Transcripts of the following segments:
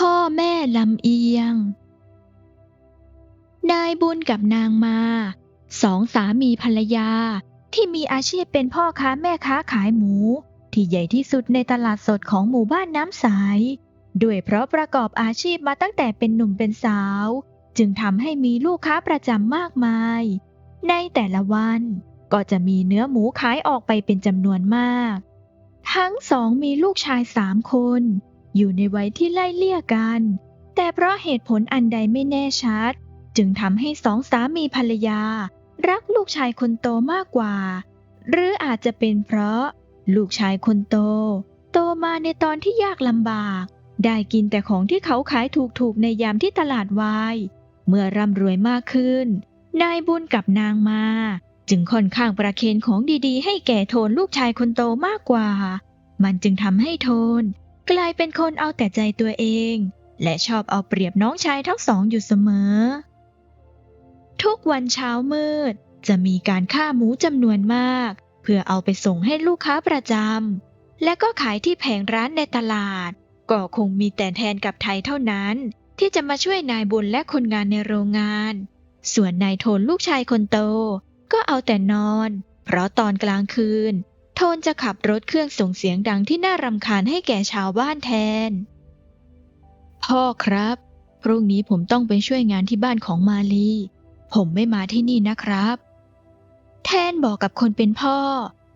พ่อแม่ลำเอียง นายบุญกับนางมา สองสามีภรรยาที่มีอาชีพเป็นพ่อค้าแม่ค้าขายหมู ที่ใหญ่ที่สุดในตลาดสดของหมู่บ้านน้ำใสด้วยเพราะประกอบอาชีพมาตั้งแต่เป็นหนุ่มเป็นสาว จึงทำให้มีลูกค้าประจำมากมาย ในแต่ละวันก็จะมีเนื้อหมูขายออกไปเป็นจำนวนมาก ทั้งสองมีลูกชายสามคน อยู่ในวัยที่ไล่เลี่ยกัน แต่เพราะเหตุผลอันใดไม่แน่ชัด จึงทำให้สองสามีภรรยา รักลูกชายคนโตมากกว่า หรืออาจจะเป็นเพราะ ลูกชายคนโต โตมาในตอนที่ยากลำบาก ได้กินแต่ของที่เขาขายถูกๆในยามที่ตลาดวาย เมื่อร่ำรวยมากขึ้น นายบุญกับนางมาจึงค่อนข้างประเคนของดีๆ ให้แก่โทนลูกชายคนโตมากกว่า มันจึงทำให้โทน กลายเป็นคนเอาแต่ใจตัวเอง และชอบเอาเปรียบน้องชายทั้งสองอยู่เสมอ ทุกวันเช้ามืดจะมีการฆ่าหมูจำนวนมาก เพื่อเอาไปส่งให้ลูกค้าประจำและก็ขายที่แผงร้านในตลาด ก็คงมีแต่แทนกับไทยเท่านั้น ที่จะมาช่วยนายบุญและคนงานในโรงงาน ส่วนนายโทนลูกชายคนโต ก็เอาแต่นอน เพราะตอนกลางคืน โทนจะขับรถเครื่องส่งเสียงดังที่น่ารำคาญให้แก่ชาวบ้านแทน พ่อครับ พรุ่งนี้ผมต้องไปช่วยงานที่บ้านของมาลี ผมไม่มาที่นี่นะครับ แทนบอกกับคนเป็นพ่อ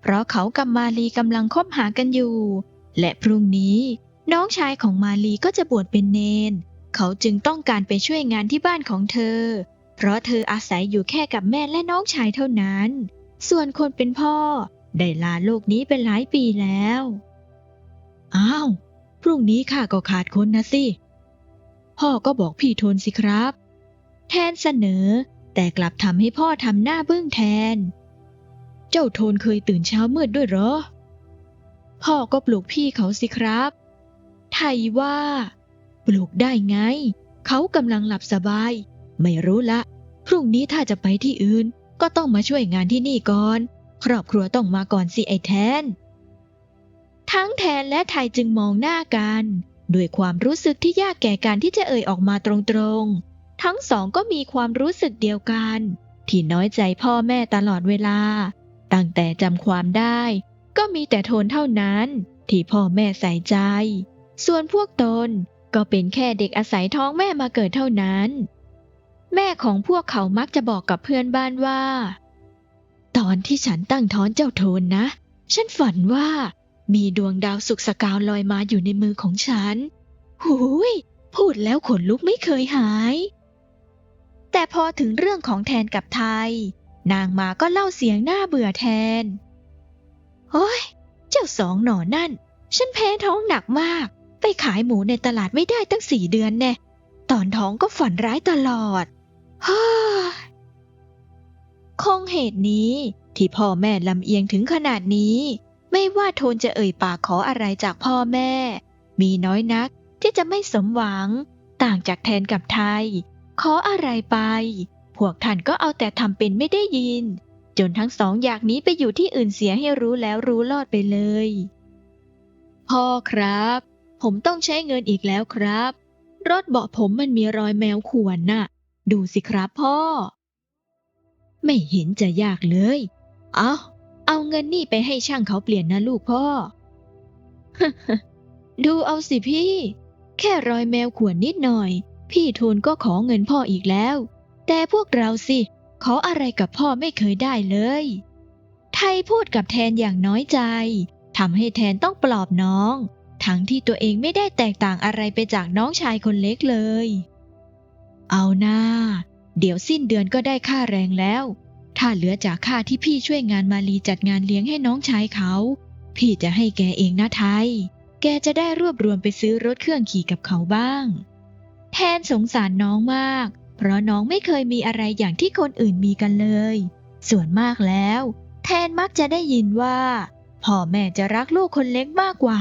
เพราะเขากับมาลีกำลังคบหากันอยู่ และพรุ่งนี้น้องชายของมาลีก็จะบวชเป็นเนน เขาจึงต้องการไปช่วยงานที่บ้านของเธอ เพราะเธออาศัยอยู่แค่กับแม่และน้องชายเท่านั้น ส่วนคนเป็นพ่อ ได้ลาโลกนี้เป็นหลายปีแล้ว อ้าว พรุ่งนี้ข้าก็ขาดคนนะสิ พ่อก็บอกพี่ทนสิครับ แทนเสนอ แต่กลับทำให้พ่อทำหน้าบึ้งแทน เจ้าโทนเคยตื่นเช้ามืดด้วยเหรอ พ่อก็ปลุกพี่เขาสิครับ ไทยว่า ปลุกได้ไง เขากำลังหลับสบาย ไม่รู้ละ พรุ่งนี้ถ้าจะไปที่อื่นก็ต้องมาช่วยงานที่นี่ก่อน ครอบครัวต้องมาก่อนสิไอแทน ทั้งแทนและไทยจึงมองหน้ากันด้วยความรู้สึกที่ยากแก่การที่จะเอ่ยออกมาตรงๆ ทั้งสองก็มีความรู้สึกเดียวกัน ที่น้อยใจพ่อแม่ตลอดเวลา ตั้งแต่จำความได้ ก็มีแต่โทนเท่านั้น ที่พ่อแม่ใส่ใจ ส่วนพวกตนก็เป็นแค่เด็กอาศัยท้องแม่มาเกิดเท่านั้น แม่ของพวกเขามักจะบอกกับเพื่อนบ้านว่า ตอนที่ฉันตั้งท้องเจ้าโทนนะ ฉันฝันว่า มีดวงดาวสุกสกาวลอยมาอยู่ในมือของฉัน หูย พูดแล้วขนลุกไม่เคยหาย แต่พอถึงเรื่องของแทนกับไทย นางมาก็เล่าเสียงหน้าเบื่อแทน โอ้ย เจ้าสองหนอนั่น ฉันแพ้ท้องหนักมาก ไปขายหมูในตลาดไม่ได้ตั้งสี่เดือนแน่ ตอนท้องก็ฝันร้ายตลอดฮ่า คงเหตุนี้ที่พ่อแม่ลำเอียงถึงขนาดนี้ ไม่ว่าโทนจะเอ่ยปากขออะไรจากพ่อแม่ มีน้อยนักที่จะไม่สมหวัง ต่างจากแทนกับไทย ขออะไรไป พวกท่านก็เอาแต่ทำเป็นไม่ได้ยิน จนทั้งสองอยากหนีไปอยู่ที่อื่นเสียให้รู้แล้วรู้รอดไปเลย พ่อครับ ผมต้องใช้เงินอีกแล้วครับ รถเบาะผมมันมีรอยแมวข่วนน่ะ ดูสิครับพ่อ ไม่เห็นจะยากเลย เอาเอาเงินนี่ไปให้ช่างเขาเปลี่ยนนะลูกพ่อ ดูเอาสิพี่ แค่รอยแมวข่วนนิดหน่อย พี่ทูนก็ขอเงินพ่ออีกแล้ว แต่พวกเราสิ ขออะไรกับพ่อไม่เคยได้เลย ไทยพูดกับแทนอย่างน้อยใจทำให้แทนต้องปลอบน้อง ทั้งที่ตัวเองไม่ได้แตกต่างอะไรไปจากน้องชายคนเล็กเลย เอาหน้า เดี๋ยวสิ้นเดือนก็ได้ค่าแรงแล้ว ถ้าเหลือจากค่าที่พี่ช่วยงานมาลีจัดงานเลี้ยงให้น้องชายเขา พี่จะให้แกเองนะไทย แกจะได้รวบรวมไปซื้อรถเครื่องขี่กับเขาบ้าง แทนสงสารน้องมาก เพราะน้องไม่เคยมีอะไรอย่างที่คนอื่นมีกันเลย ส่วนมากแล้ว แทนมักจะได้ยินว่าพ่อแม่จะรักลูกคนเล็กมากกว่า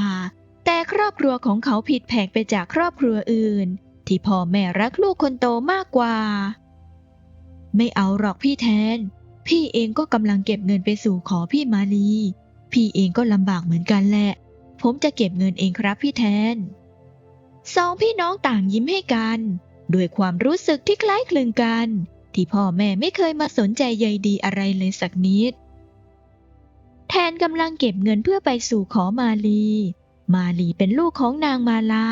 แต่ครอบครัวของเขาผิดแผกไปจากครอบครัวอื่น ที่พ่อแม่รักลูกคนโตมากกว่า ไม่เอาหรอกพี่แทน พี่เองก็กำลังเก็บเงินไปสู่ขอพี่มาลี พี่เองก็ลำบากเหมือนกันแหละ ผมจะเก็บเงินเองครับพี่แทน สองพี่น้องต่างยิ้มให้กัน ด้วยความรู้สึกที่คล้ายคลึงกัน ที่พ่อแม่ไม่เคยมาสนใจใยดีอะไรเลยสักนิด แทนกำลังเก็บเงินเพื่อไปสู่ขอมาลี มาลีเป็นลูกของนางมาลา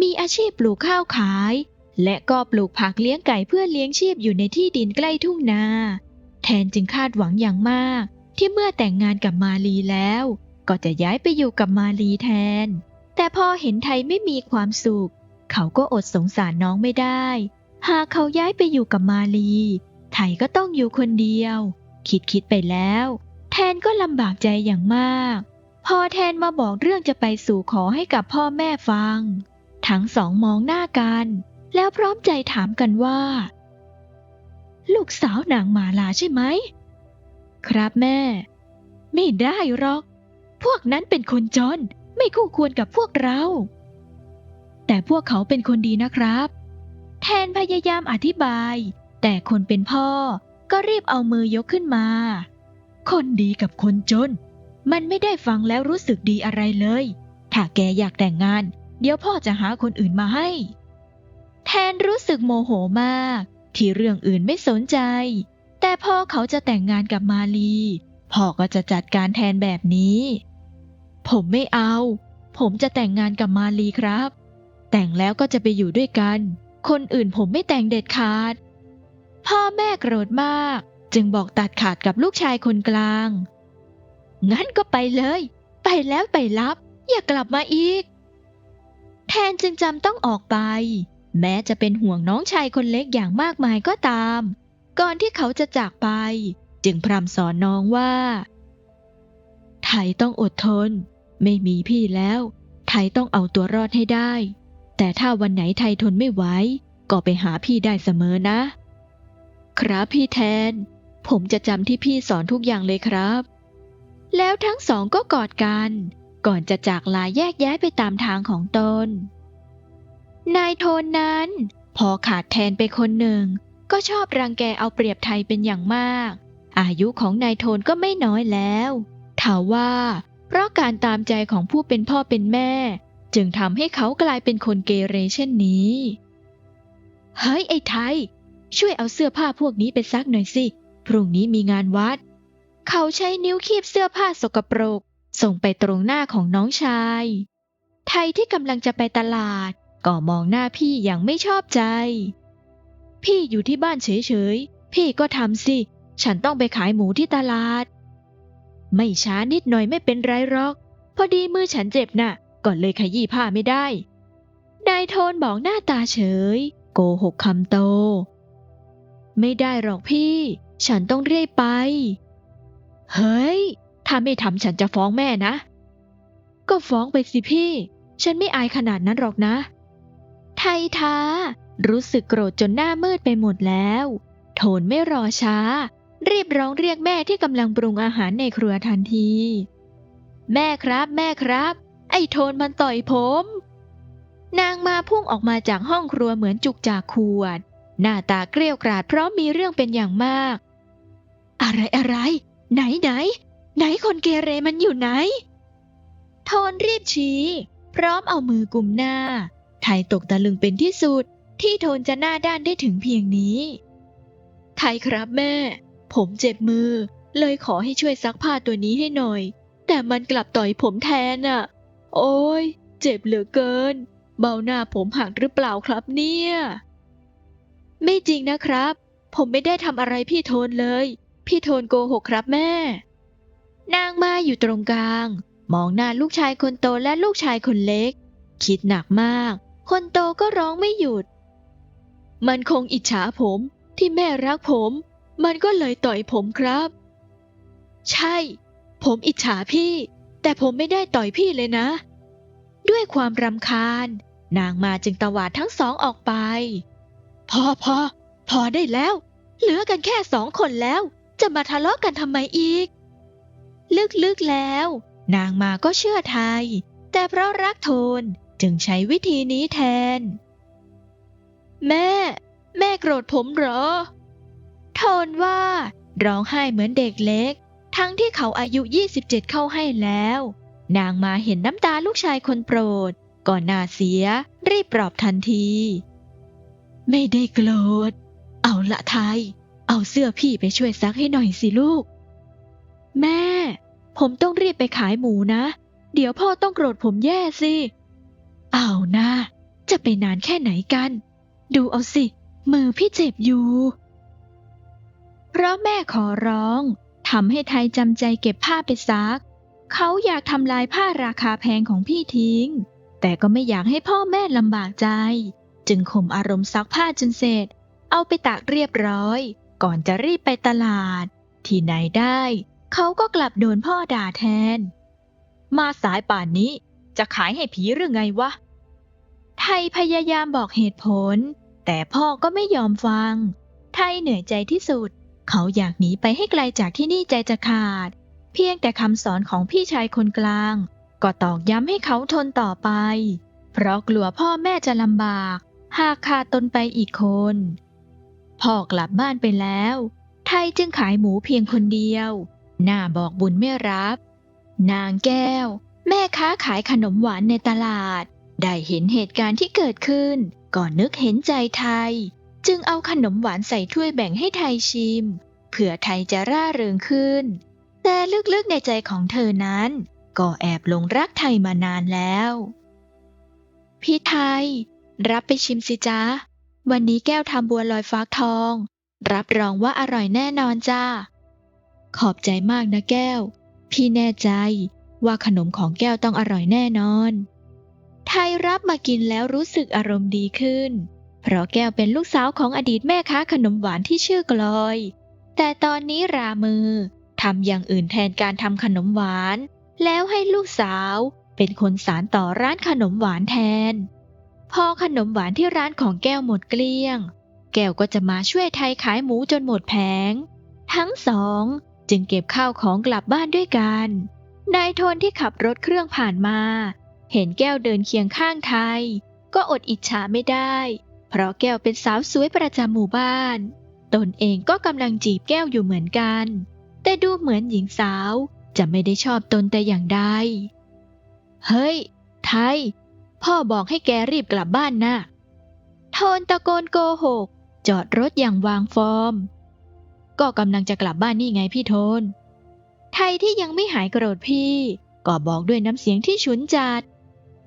มีอาชีพปลูกข้าวขาย และก็ปลูกผักเลี้ยงไก่เพื่อเลี้ยงชีพอยู่ในที่ดินใกล้ทุ่งนา แทนจึงคาดหวังอย่างมาก ที่เมื่อแต่งงานกับมาลีแล้ว ก็จะย้ายไปอยู่กับมาลีแทน แต่พอเห็นไทยไม่มีความสุข เขาก็อดสงสารน้องไม่ได้ หากเขาย้ายไปอยู่กับมาลี ไทยก็ต้องอยู่คนเดียว คิดคิดไปแล้ว แทนก็ลำบากใจอย่างมาก พอแทนมาบอกเรื่องจะไปสู่ขอให้กับพ่อแม่ฟัง ทั้งสองมองหน้ากัน แล้วพร้อมใจถามกันว่า ลูกสาวนางมาลาใช่ไหม ครับแม่ ไม่ได้หรอก พวกนั้นเป็นคนจน ไม่คู่ควรกับพวกเรา แต่พวกเขาเป็นคนดีนะครับ แทนพยายามอธิบาย แต่คนเป็นพ่อก็รีบเอามือยกขึ้นมา คนดีกับคนจน มันไม่ได้ฟังแล้วรู้สึกดีอะไรเลย ถ้าแกอยากแต่งงาน เดี๋ยวพ่อจะหาคนอื่นมาให้ แทนรู้สึกโมโหมาก ที่เรื่องอื่นไม่สนใจ แต่พอเขาจะแต่งงานกับมาลีพ่อก็จะจัดการแทนแบบนี้ ผมไม่เอา ผมจะแต่งงานกับมาลีครับ แต่งแล้วก็จะไปอยู่ด้วยกัน คนอื่นผมไม่แต่งเด็ดขาด พ่อแม่โกรธมาก จึงบอกตัดขาดกับลูกชายคนกลาง งั้นก็ไปเลย ไปแล้วไปรับ อย่ากลับมาอีก แทนจึงจำต้องออกไป แม้จะเป็นห่วงน้องชายคนเล็กอย่างมากมายก็ตาม ก่อนที่เขาจะจากไป จึงพร่ำสอนน้องว่า ไทยต้องอดทน ไม่มีพี่แล้ว ไทยต้องเอาตัวรอดให้ได้ แต่ถ้าวันไหนไทยทนไม่ไหวก็ไปหาพี่ได้เสมอนะ ครับพี่แทน ผมจะจำที่พี่สอนทุกอย่างเลยครับ แล้วทั้งสองก็กอดกัน ก่อนจะจากลาแยกย้ายไปตามทางของตน นายโทนนั้น พอขาดแทนไปคนหนึ่ง ก็ชอบรังแกเอาเปรียบไทยเป็นอย่างมาก อายุของนายโทนก็ไม่น้อยแล้วถาว่า เพราะการตามใจของผู้เป็นพ่อเป็นแม่ จึงทำให้เขากลายเป็นคนเกเรเช่นนี้ เฮ้ยไอ้ไทย ช่วยเอาเสื้อผ้าพวกนี้ไปซักหน่อยสิ พรุ่งนี้มีงานวัด เขาใช้นิ้วคีบเสื้อผ้าสกปรก ส่งไปตรงหน้าของน้องชาย ไทยที่กำลังจะไปตลาด ก็มองหน้าพี่อย่างไม่ชอบใจ พี่อยู่ที่บ้านเฉยๆ พี่ก็ทำสิ ฉันต้องไปขายหมูที่ตลาด ไม่ช้านิดหน่อยไม่เป็นไรหรอก พอดีมือฉันเจ็บน่ะ ก่อนเลยขยี้ผ้าไม่ได้ นายโทนบอกหน้าตาเฉย โกหกคำโต ไม่ได้หรอกพี่ ฉันต้องเรียกไป เฮ้ย ถ้าไม่ทำฉันจะฟ้องแม่นะ ก็ฟ้องไปสิพี่ ฉันไม่อายขนาดนั้นหรอกนะ ไทยท้า รู้สึกโกรธจนหน้ามืดไปหมดแล้ว โทนไม่รอช้า รีบร้องเรียกแม่ที่กำลังปรุงอาหารในครัวทันที แม่ครับแม่ครับ ไอ้โทนมันต่อยผม นางมาพุ่งออกมาจากห้องครัวเหมือนจุกจากขวด หน้าตาเกรี้ยวกราดเพราะมีเรื่องเป็นอย่างมาก อะไรอะไร ไหนไหน ไหนคนเกเรมันอยู่ไหน โทนรีบชี้ พร้อมเอามือกุมหน้า ไทยตกตะลึงเป็นที่สุด ที่โทนจะหน้าด้านได้ถึงเพียงนี้ ไทยครับแม่ ผมเจ็บมือ เลยขอให้ช่วยซักผ้าตัวนี้ให้หน่อย แต่มันกลับต่อยผมแทนอะ โอ้ย เจ็บเหลือเกิน เบาหน้าผมหักหรือเปล่าครับเนี่ย ไม่จริงนะครับ ผมไม่ได้ทำอะไรพี่โทนเลย พี่โทนโกหกครับแม่ นางมาอยู่ตรงกลาง มองหน้าลูกชายคนโตและลูกชายคนเล็กคิดหนักมาก คนโตก็ร้องไม่หยุด มันคงอิจฉาผมที่แม่รักผม มันก็เลยต่อยผมครับ ใช่ ผมอิจฉาพี่ แต่ผมไม่ได้ต่อยพี่เลยนะ ด้วยความรำคาญ นางมาจึงตวาดทั้งสองออกไป พอพอพอได้แล้ว เหลือกันแค่สองคนแล้ว จะมาทะเลาะกันทำไมอีก ลึกๆแล้ว นางมาก็เชื่อไทย แต่เพราะรักโทน จึงใช้วิธีนี้แทน แม่ แม่โกรธผมเหรอ โทนว่า ร้องไห้เหมือนเด็กเล็ก ทั้งที่เขาอายุ 27 เข้าให้แล้ว นางมาเห็นน้ำตาลูกชายคนโปรด ก่อนหน้าเสีย รีบปลอบทันที ไม่ได้โกรธ เอาละไทย เอาเสื้อพี่ไปช่วยซักให้หน่อยสิลูก แม่ ผมต้องรีบไปขายหมูนะ เดี๋ยวพ่อต้องโกรธผมแย่สิ เอานะ จะไปนานแค่ไหนกัน ดูเอาสิ มือพี่เจ็บอยู่ เพราะแม่ขอร้องทำให้ไทยจำใจเก็บผ้าไปซัก เขาอยากทำลายผ้าราคาแพงของพี่ทิ้ง แต่ก็ไม่อยากให้พ่อแม่ลำบากใจ จึงข่มอารมณ์ซักผ้าจนเสร็จ เอาไปตากเรียบร้อย ก่อนจะรีบไปตลาด ที่ไหนได้ เขาก็กลับโดนพ่อด่าแทน มาสายป่านนี้จะขายให้ผีหรือไงวะ ไทยพยายามบอกเหตุผล แต่พ่อก็ไม่ยอมฟัง ไทยเหนื่อยใจที่สุด เขาอยากหนีไปให้ไกลจากที่นี่ใจจะขาด เพียงแต่คำสอนของพี่ชายคนกลาง ก็ตอกย้ำให้เขาทนต่อไป เพราะกลัวพ่อแม่จะลำบาก หากขาดตนไปอีกคน พ่อกลับบ้านไปแล้ว ไทยจึงขายหมูเพียงคนเดียว หน้าบอกบุญไม่รับ นางแก้ว แม่ค้าขายขนมหวานในตลาด ได้เห็นเหตุการณ์ที่เกิดขึ้น ก่อนนึกเห็นใจไทย จึงเอาขนมหวานใส่ถ้วยแบ่งให้ไทยชิม เผื่อไทยจะร่าเริงขึ้น แต่ลึกๆในใจของเธอนั้น ก็แอบหลงรักไทยมานานแล้ว พี่ไทย รับไปชิมสิจ๊ะวันนี้แก้วทำบัวลอยฟักทอง รับรองว่าอร่อยแน่นอนจ้า ขอบใจมากนะแก้ว พี่แน่ใจว่าขนมของแก้วต้องอร่อยแน่นอน ทยรับมากินแล้วรู้สึกอารมณ์ดีขึ้น เพราะแก้วเป็นลูกสาวของอดีตแม่ค้าขนมหวานที่ชื่อกลอย แต่ตอนนี้รามือทำอย่างอื่นแทนการทำขนมหวาน แล้วให้ลูกสาวเป็นคนสารต่อร้านขนมหวานแทน พอขนมหวานที่ร้านของแก้วหมดเกลี้ยง แก้วก็จะมาช่วยไทยขายหมูจนหมดแผง ทั้งสองจึงเก็บข้าวของกลับบ้านด้วยกันนายทนที่ขับรถเครื่องผ่านมา เห็นแก้วเดินเคียงข้างไทย ก็อดอิจฉาไม่ได้ เพราะแก้วเป็นสาวสวยประจำหมู่บ้าน ตนเองก็กำลังจีบแก้วอยู่เหมือนกัน แต่ดูเหมือนหญิงสาวจะไม่ได้ชอบตนแต่อย่างใด เฮ้ย ไทย พ่อบอกให้แกรีบกลับบ้านนะโทนตะโกนโกหก จอดรถอย่างวางฟอร์ม ก็กำลังจะกลับบ้านนี่ไงพี่โทน ไทยที่ยังไม่หายโกรธพี่ ก็บอกด้วยน้ำเสียงที่ฉุนจัด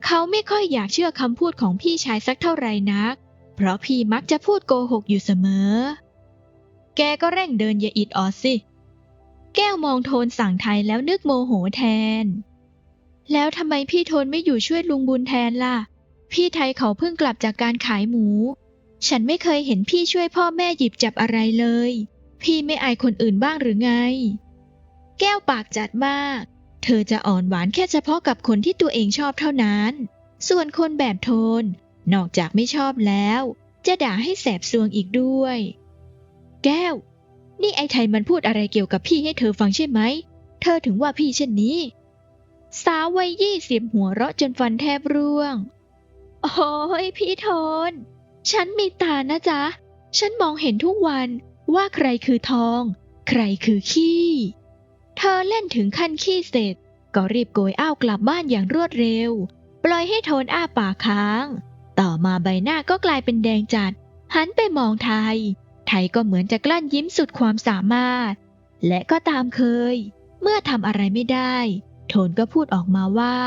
เขาไม่ค่อยอยากเชื่อคำพูดของพี่ชายสักเท่าไหร่นัก เพราะพี่มักจะพูดโกหกอยู่เสมอ แกก็เร่งเดินอย่าอิดออดสิ แก้วมองโทนสั่งไทยแล้วนึกโมโหแทน แล้วทำไมพี่โทนไม่อยู่ช่วยลุงบุญแทนล่ะ พี่ไทยเขาเพิ่งกลับจากการขายหมู ฉันไม่เคยเห็นพี่ช่วยพ่อแม่หยิบจับอะไรเลย พี่ไม่อายคนอื่นบ้างหรือไง แก้วปากจัดมาก เธอจะอ่อนหวานแค่เฉพาะกับคนที่ตัวเองชอบเท่านั้น ส่วนคนแบบโทน นอกจากไม่ชอบแล้ว จะด่าให้แสบซวงอีกด้วย แก้ว นี่ไอ้ไทยมันพูดอะไรเกี่ยวกับพี่ให้เธอฟังใช่ไหม เธอถึงว่าพี่เช่นนี้ สาววัยยี่สิบหัวเราะจนฟันแทบร่วง โอ้ยพี่โทน ฉันมีตานะจ๊ะ ฉันมองเห็นทุกวันว่าใครคือทอง ใครคือขี้ เธอเล่นถึงขั้นขี้เสร็จ ก็รีบโกยอ้าวกลับบ้านอย่างรวดเร็ว ปล่อยให้โทนอ้าปากค้าง ต่อมาใบหน้าก็กลายเป็นแดงจัด หันไปมองไทย ไทยก็เหมือนจะกลั้นยิ้มสุดความสามารถ และก็ตามเคย เมื่อทำอะไรไม่ได้ โทนก็พูดออกมาว่า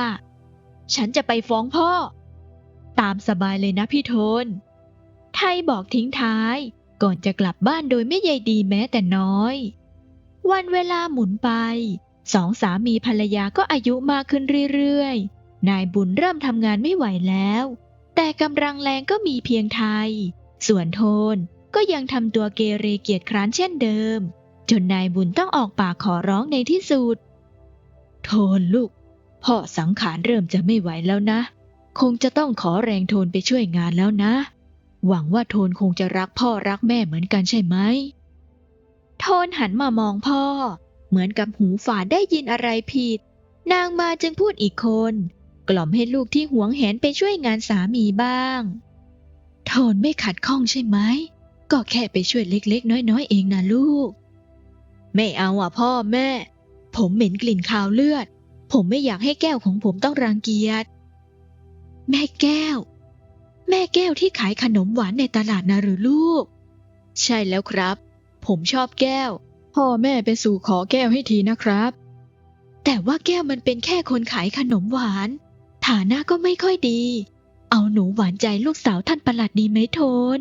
ฉันจะไปฟ้องพ่อ ตามสบายเลยนะพี่โทน ไทยบอกทิ้งท้าย ก่อนจะกลับบ้านโดยไม่ใยดีแม้แต่น้อย วันเวลาหมุนไป สองสามีภรรยาก็อายุมากขึ้นเรื่อยๆ นายบุญเริ่มทำงานไม่ไหวแล้ว แต่กำลังแรงก็มีเพียงไทย ส่วนโทนก็ยังทำตัวเกเรเกียจคร้านเช่นเดิม จนนายบุญต้องออกปากขอร้องในที่สุด โทนลูก พ่อสังขารเริ่มจะไม่ไหวแล้วนะ คงจะต้องขอแรงโทนไปช่วยงานแล้วนะ หวังว่าโทนคงจะรักพ่อรักแม่เหมือนกันใช่ไหม โทนหันมามองพ่อ เหมือนกับหูฝาดได้ยินอะไรผิด นางมาจึงพูดอีกคน กล่อมให้ลูกที่หวงแหนไปช่วยงานสามีบ้าง โทนไม่ขัดข้องใช่ไหม ก็แค่ไปช่วยเล็กๆ น้อยๆ เองนะลูก ไม่เอาอะพ่อแม่ ผมเหม็นกลิ่นคาวเลือด ผมไม่อยากให้แก้วของผมต้องรังเกียจ แม่แก้ว แม่แก้วที่ขายขนมหวานในตลาดนะหรือลูก ใช่แล้วครับ ผมชอบแก้ว พ่อแม่ไปสู่ขอแก้วให้ทีนะครับ แต่ว่าแก้วมันเป็นแค่คนขายขนมหวาน ฐานะก็ไม่ค่อยดี เอาหนูหวานใจลูกสาวท่านประหลัดดีไหมโทน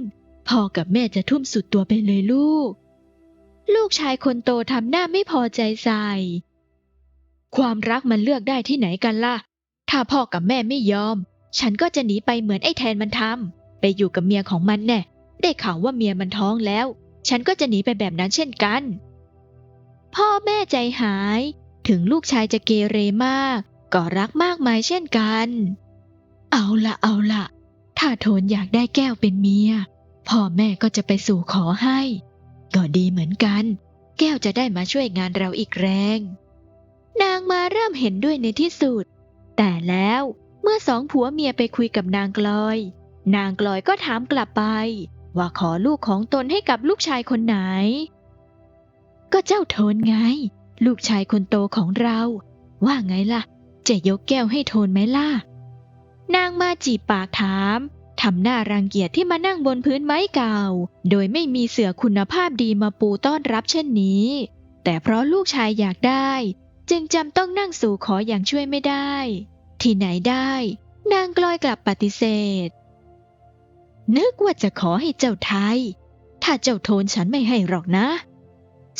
พ่อกับแม่จะทุ่มสุดตัวไปเลยลูก ลูกชายคนโตทำหน้าไม่พอใจใส่ ความรักมันเลือกได้ที่ไหนกันล่ะ ถ้าพ่อกับแม่ไม่ยอม ฉันก็จะหนีไปเหมือนไอ้แทนมันทำไปอยู่กับเมียของมันแน่ ได้ข่าวว่าเมียมันท้องแล้ว ฉันก็จะหนีไปแบบนั้นเช่นกัน พ่อแม่ใจหายถึงลูกชายจะเกเรมาก ก็รักมากมายเช่นกัน เอาละเอาละถ้าโทนอยากได้แก้วเป็นเมีย พ่อแม่ก็จะไปสู่ขอให้ ก็ดีเหมือนกัน แก้วจะได้มาช่วยงานเราอีกแรง นางมาเริ่มเห็นด้วยในที่สุด แต่แล้วเมื่อสองผัวเมียไปคุยกับนางกลอย นางกลอยก็ถามกลับไป ว่าขอลูกของตนให้กับลูกชายคนไหน ก็เจ้าโทนไง ลูกชายคนโตของเรา ว่าไงล่ะ จะยกแก้วให้โทนไหมล่ะ นางมาจีบปากถามทำหน้ารังเกียจที่มานั่งบนพื้นไม้เก่า โดยไม่มีเสื่อคุณภาพดีมาปูต้อนรับเช่นนี้ แต่เพราะลูกชายอยากได้ จึงจำต้องนั่งสู่ขออย่างช่วยไม่ได้ ที่ไหนได้ นางกลอยกลับปฏิเสธ นึกว่าจะขอให้เจ้าไทย ถ้าเจ้าโทนฉันไม่ให้หรอกนะ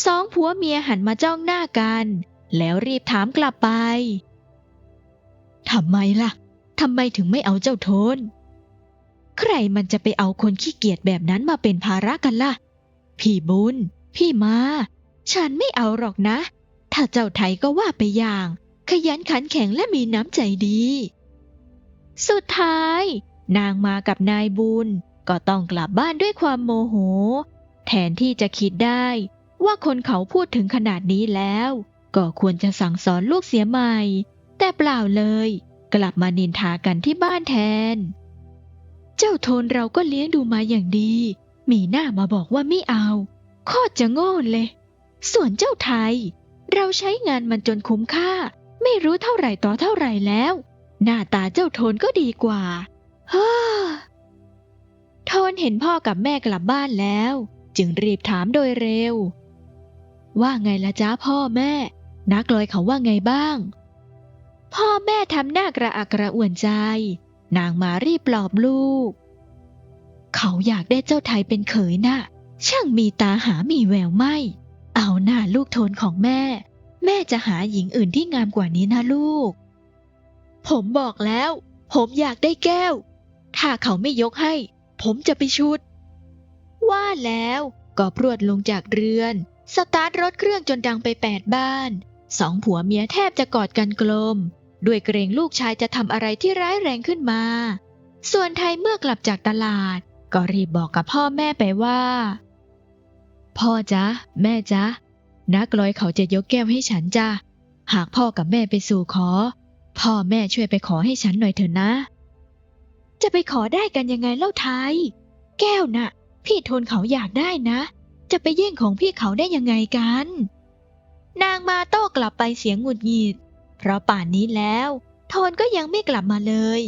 สองผัวเมียหันมาจ้องหน้ากัน แล้วรีบถามกลับไป ทำไมล่ะ ทำไมถึงไม่เอาเจ้าโทน ใครมันจะไปเอาคนขี้เกียจแบบนั้นมาเป็นภาระกันล่ะ พี่บุญ พี่มา ฉันไม่เอาหรอกนะ ถ้าเจ้าไทยก็ว่าไปอย่าง ขยันขันแข็งและมีน้ำใจดี สุดท้าย นางมากับนายบุญ ก็ต้องกลับบ้านด้วยความโมโห แทนที่จะคิดได้ว่าคนเขาพูดถึงขนาดนี้แล้ว ก็ควรจะสั่งสอนลูกเสียใหม่ แต่เปล่าเลย กลับมานินทากันที่บ้านแทน เจ้าโทนเราก็เลี้ยงดูมาอย่างดี มีหน้ามาบอกว่าไม่เอาโคตรจะโง่เลย ส่วนเจ้าไทย เราใช้งานมันจนคุ้มค่า ไม่รู้เท่าไหร่ต่อเท่าไหร่แล้ว หน้าตาเจ้าโทนก็ดีกว่า โทนเห็นพ่อกับแม่กลับบ้านแล้ว จึงรีบถามโดยเร็ว ว่าไงละจ้าพ่อแม่ นักลอยเขาว่าไงบ้าง พ่อแม่ทำหน้ากระอักกระอ่วนใจ นางมารีบปลอบลูก เขาอยากได้เจ้าไทยเป็นเขยน่ะ ช่างมีตาหามีแววไม่ เอาหน้าลูกโทนของแม่ แม่จะหาหญิงอื่นที่งามกว่านี้นะลูก ผมบอกแล้ว ผมอยากได้แก้ว ถ้าเขาไม่ยกให้ ผมจะไปชุด ว่าแล้วก็พรวดลงจากเรือน สตาร์ทรถเครื่องจนดังไปแปดบ้าน สองผัวเมียแทบจะกอดกันกลม ด้วยเกรงลูกชายจะทำอะไรที่ร้ายแรงขึ้นมา ส่วนไทยเมื่อกลับจากตลาด ก็รีบบอกกับพ่อแม่ไปว่า พ่อจ๊ะ แม่จ๊ะ นักลอยเขาจะยกแก้วให้ฉันจ้ะ หากพ่อกับแม่ไปสู่ขอ พ่อแม่ช่วยไปขอให้ฉันหน่อยเถอะนะ จะไปขอได้กันยังไงเล่าไทย แก้วน่ะ พี่โทนเขาอยากได้นะ จะไปแย่งของพี่เขาได้ยังไงกัน นางมาโต้กลับไปเสียงหงุดหงิด เพราะป่านนี้แล้ว โทนก็ยังไม่กลับมาเลย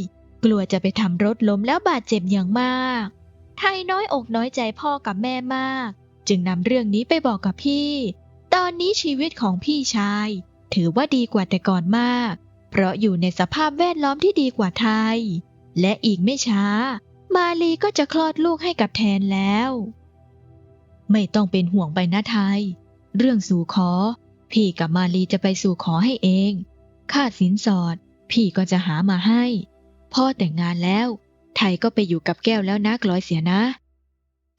กลัวจะไปทำรถล้มแล้วบาดเจ็บอย่างมาก ไทยน้อยอกน้อยใจพ่อกับแม่มาก จึงนำเรื่องนี้ไปบอกกับพี่ ตอนนี้ชีวิตของพี่ชาย ถือว่าดีกว่าแต่ก่อนมาก เพราะอยู่ในสภาพแวดล้อมที่ดีกว่าไทย และอีกไม่ช้า มาลีก็จะคลอดลูกให้กับแทนแล้ว ไม่ต้องเป็นห่วงไปนะไทย เรื่องสู่ขอ พี่กับมาลีจะไปสู่ขอให้เอง ค่าสินสอด พี่ก็จะหามาให้ พ่อแต่งงานแล้ว ไทยก็ไปอยู่กับแก้วแล้วนะกลอยเสียนะ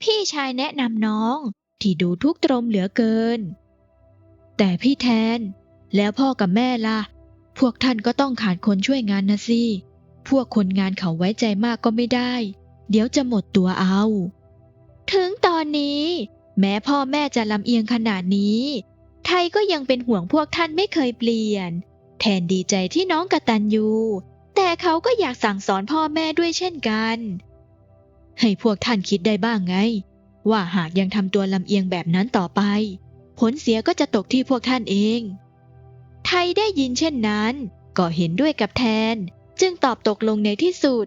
พี่ชายแนะนำน้องที่ดูทุกตรมเหลือเกิน แต่พี่แทน แล้วพ่อกับแม่ล่ะ พวกท่านก็ต้องขาดคนช่วยงานนะสิ พวกคนงานเขาไว้ใจมากก็ไม่ได้ เดี๋ยวจะหมดตัวเอา ถึงตอนนี้ แม้พ่อแม่จะลำเอียงขนาดนี้ ไทยก็ยังเป็นห่วงพวกท่านไม่เคยเปลี่ยน แทนดีใจที่น้องกตันยูแต่เขาก็อยากสั่งสอนพ่อแม่ด้วยเช่นกัน ให้พวกท่านคิดได้บ้างไง ว่าหากยังทำตัวลำเอียงแบบนั้นต่อไป ผลเสียก็จะตกที่พวกท่านเอง ไทยได้ยินเช่นนั้น ก็เห็นด้วยกับแทน จึงตอบตกลงในที่สุด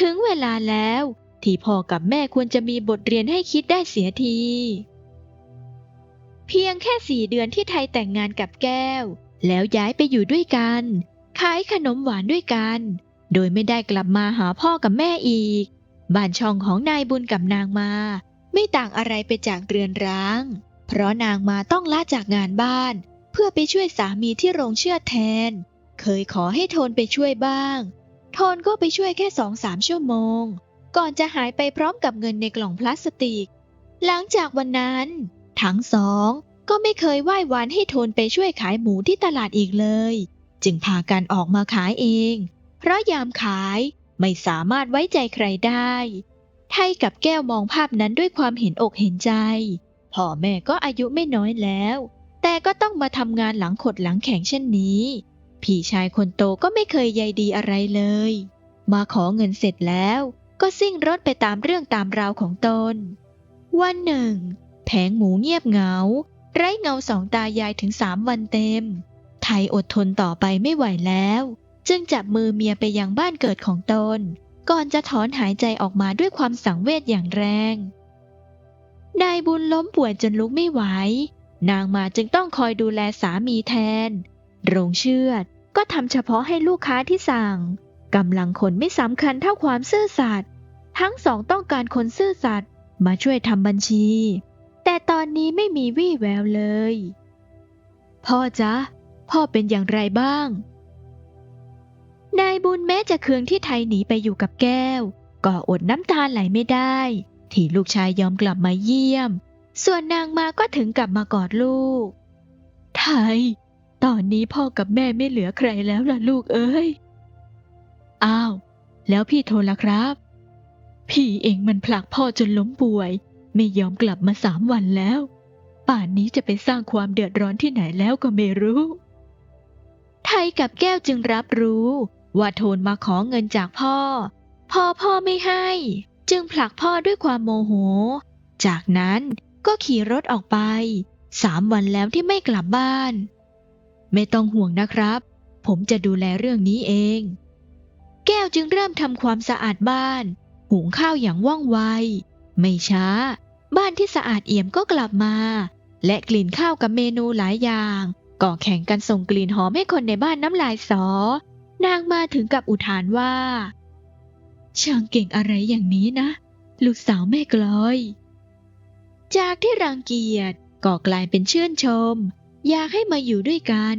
ถึงเวลาแล้ว ที่พ่อกับแม่ควรจะมีบทเรียนให้คิดได้เสียที เพียงแค่สี่เดือนที่ไทยแต่งงานกับแก้ว แล้วย้ายไปอยู่ด้วยกันขายขนมหวานด้วยกัน โดยไม่ได้กลับมาหาพ่อกับแม่อีก บ้านช่องของนายบุญกับนางมา ไม่ต่างอะไรไปจากเรือนร้าง เพราะนางมาต้องลาจากงานบ้าน เพื่อไปช่วยสามีที่โรงเชือดแทน เคยขอให้โทนไปช่วยบ้าง โทนก็ไปช่วยแค่สองสามชั่วโมง ก่อนจะหายไปพร้อมกับเงินในกล่องพลาสติก หลังจากวันนั้น ทั้งสองก็ไม่เคยไหว้วานให้โทนไปช่วยขายหมูที่ตลาดอีกเลย จึงพากันออกมาขายเอง เพราะยามขายไม่สามารถไว้ใจใครได้ไทยกับแก้วมองภาพนั้นด้วยความเห็นอกเห็นใจ พ่อแม่ก็อายุไม่น้อยแล้ว แต่ก็ต้องมาทำงานหลังขดหลังแข็งเช่นนี้ พี่ชายคนโตก็ไม่เคยใยดีอะไรเลย มาขอเงินเสร็จแล้วก็ซิ่งรถไปตามเรื่องตามราวของตน วันหนึ่ง แผงหมูเงียบเหงา ไร้เงาสองตายายถึงสามวันเต็ม ไทยอดทนต่อไปไม่ไหวแล้ว จึงจับมือเมียไปยังบ้านเกิดของตน ก่อนจะถอนหายใจออกมาด้วยความสังเวชอย่างแรง นายบุญล้มป่วยจนลุกไม่ไหว นางมาจึงต้องคอยดูแลสามีแทน โรงเชือดก็ทำเฉพาะให้ลูกค้าที่สั่งกำลังคนไม่สำคัญเท่าความซื่อสัตย์ทั้งสองต้องการคนซื่อสัตย์มาช่วยทำบัญชี แต่ตอนนี้ไม่มีวี่แววเลย พ่อจ๊ะ พ่อเป็นอย่างไรบ้าง นายบุญแม้จะเคืองที่ไทยหนีไปอยู่กับแก้ว ก็อดน้ำตาไหลไม่ได้ ที่ลูกชายยอมกลับมาเยี่ยม ส่วนนางมาก็ถึงกลับมากอดลูก ไทย ตอนนี้พ่อกับแม่ไม่เหลือใครแล้วล่ะลูกเอ้ย อ้าว แล้วพี่โทรล่ะครับ พี่เองมันผลักพ่อจนล้มป่วย ไม่ยอมกลับมาสามวันแล้ว ป่านนี้จะไปสร้างความเดือดร้อนที่ไหนแล้วก็ไม่รู้ ไทยกับแก้วจึงรับรู้ ว่าโทนมาขอเงินจากพ่อ พ่อพ่อไม่ให้ จึงผลักพ่อด้วยความโมโห จากนั้นก็ขี่รถออกไป สามวันแล้วที่ไม่กลับบ้าน ไม่ต้องห่วงนะครับ ผมจะดูแลเรื่องนี้เอง แก้วจึงเริ่มทำความสะอาดบ้าน หุงข้าวอย่างว่องไว ไม่ช้า บ้านที่สะอาดเอี่ยมก็กลับมา และกลิ่นข้าวกับเมนูหลายอย่างก็แข่งกันส่งกลิ่นหอมให้คนในบ้านน้ำลายสอ นางมาถึงกับอุทานว่า ช่างเก่งอะไรอย่างนี้นะ ลูกสาวแม่กลอย จากที่รังเกียจก็กลายเป็นชื่นชม อยากให้มาอยู่ด้วยกัน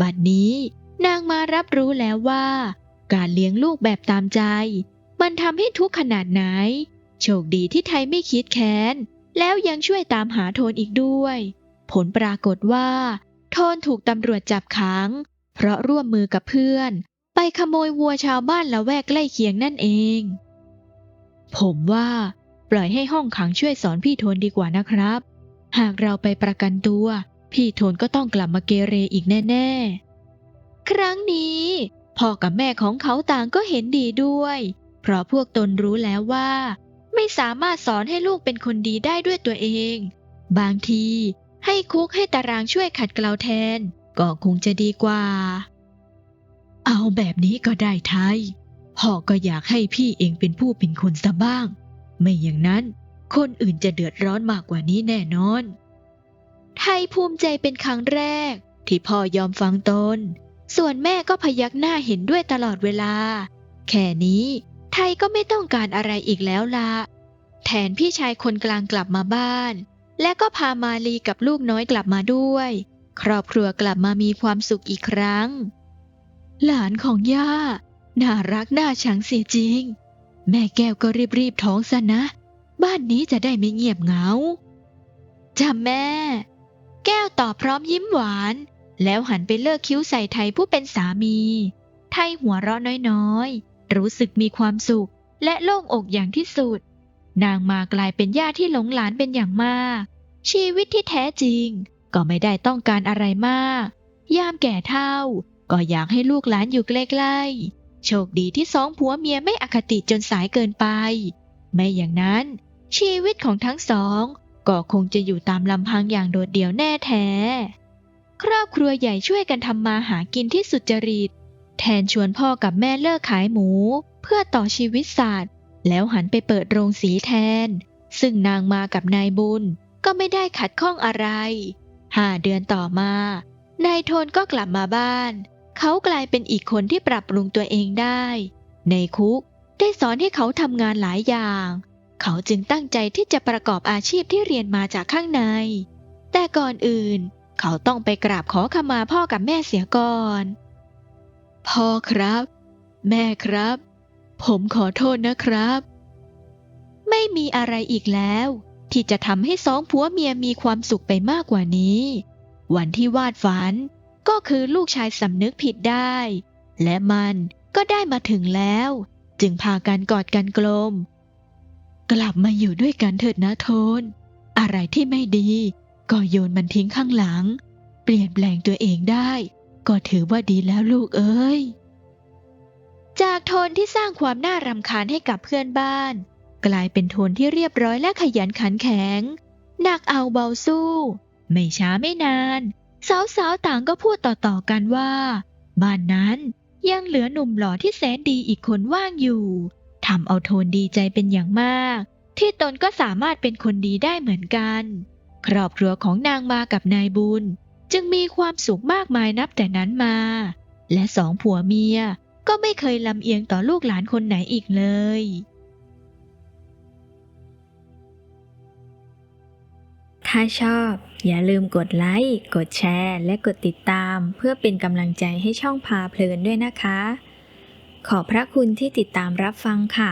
บัดนี้นางมารับรู้แล้วว่า การเลี้ยงลูกแบบตามใจ มันทำให้ทุกข์ขนาดไหน โชคดีที่ไทยไม่คิดแค้น แล้วยังช่วยตามหาโทนอีกด้วย ผลปรากฏว่า โทนถูกตำรวจจับขัง เพราะร่วมมือกับเพื่อน ไปขโมยวัวชาวบ้านละแวกใกล้เคียงนั่นเอง ผมว่า ปล่อยให้ห้องขังช่วยสอนพี่โทนดีกว่านะครับ หากเราไปประกันตัว พี่โทนก็ต้องกลับมาเกเรอีกแน่ ๆ ครั้งนี้พ่อกับแม่ของเขาต่างก็เห็นดีด้วย เพราะพวกตนรู้แล้วว่า ไม่สามารถสอนให้ลูกเป็นคนดีได้ด้วยตัวเอง บางทีให้คุกให้ตารางช่วยขัดเกลาแทน ก็คงจะดีกว่า เอาแบบนี้ก็ได้ไทยพ่อก็อยากให้พี่เองเป็นผู้เป็นคนซะบ้าง ไม่อย่างนั้น คนอื่นจะเดือดร้อนมากกว่านี้แน่นอน ไทยภูมิใจเป็นครั้งแรก ที่พ่อยอมฟังตน ส่วนแม่ก็พยักหน้าเห็นด้วยตลอดเวลา แค่นี้ ไทยก็ไม่ต้องการอะไรอีกแล้วละแทนพี่ชายคนกลางกลับมาบ้าน และก็พามาลีกับลูกน้อยกลับมาด้วย ครอบครัวกลับมามีความสุขอีกครั้ง หลานของย่า น่ารักน่าชังเสียจริง แม่แก้วก็รีบๆท้องซะนะ บ้านนี้จะได้ไม่เงียบเหงาจ้าแม่ แก้วตอบพร้อมยิ้มหวาน แล้วหันไปเลิกคิ้วใส่ไทยผู้เป็นสามี ไทยหัวเราะน้อยๆ รู้สึกมีความสุขและโล่งอกอย่างที่สุด นางมากลายเป็นย่าที่หลงหลานเป็นอย่างมาก ชีวิตที่แท้จริง ก็ไม่ได้ต้องการอะไรมาก ยามแก่เฒ่า ก็อยากให้ลูกหลานอยู่ใกล้ๆ โชคดีที่สองผัวเมียไม่อคติจนสายเกินไป ไม่อย่างนั้น ชีวิตของทั้งสอง ก็คงจะอยู่ตามลำพังอย่างโดดเดี่ยวแน่แท้ ครอบครัวใหญ่ช่วยกันทำมาหากินที่สุจริต แทนชวนพ่อกับแม่เลิกขายหมู เพื่อต่อชีวิตศาสตร์ แล้วหันไปเปิดโรงสีแทน ซึ่งนางมากับนายบุญก็ไม่ได้ขัดข้องอะไรห้าเดือนต่อมา นายโทนก็กลับมาบ้าน เขากลายเป็นอีกคนที่ปรับปรุงตัวเองได้ ในคุกได้สอนให้เขาทำงานหลายอย่าง เขาจึงตั้งใจที่จะประกอบอาชีพที่เรียนมาจากข้างใน แต่ก่อนอื่น เขาต้องไปกราบขอขมาพ่อกับแม่เสียก่อน พ่อครับ แม่ครับ ผมขอโทษนะครับ ไม่มีอะไรอีกแล้ว ที่จะทำให้สองผัวเมียมีความสุขไปมากกว่านี้ วันที่วาดฝันก็คือลูกชายสำนึกผิดได้ และมันก็ได้มาถึงแล้ว จึงพากันกอดกันกลม กลับมาอยู่ด้วยกันเถิดนะโทน อะไรที่ไม่ดี ก็โยนมันทิ้งข้างหลัง เปลี่ยนแปลงตัวเองได้ ก็ถือว่าดีแล้วลูกเอ้ย จากโทนที่สร้างความน่ารำคาญให้กับเพื่อนบ้าน กลายเป็นโทนที่เรียบร้อยและขยันขันแข็งหนักเอาเบาสู้ ไม่ช้าไม่นาน สาวๆต่างก็พูดต่อๆกันว่า บ้านนั้นยังเหลือหนุ่มหล่อที่แสนดีอีกคนว่างอยู่ ทำเอาโทนดีใจเป็นอย่างมาก ที่ตนก็สามารถเป็นคนดีได้เหมือนกัน ครอบครัวของนางมากับนายบุญ จึงมีความสุขมากมายนับแต่นั้นมา และสองผัวเมียก็ไม่เคยลำเอียงต่อลูกหลานคนไหนอีกเลย ถ้าชอบ อย่าลืมกดไลค์ กดแชร์ และกดติดตาม เพื่อเป็นกำลังใจให้ช่องพาเพลินด้วยนะคะ ขอพระคุณที่ติดตามรับฟังค่ะ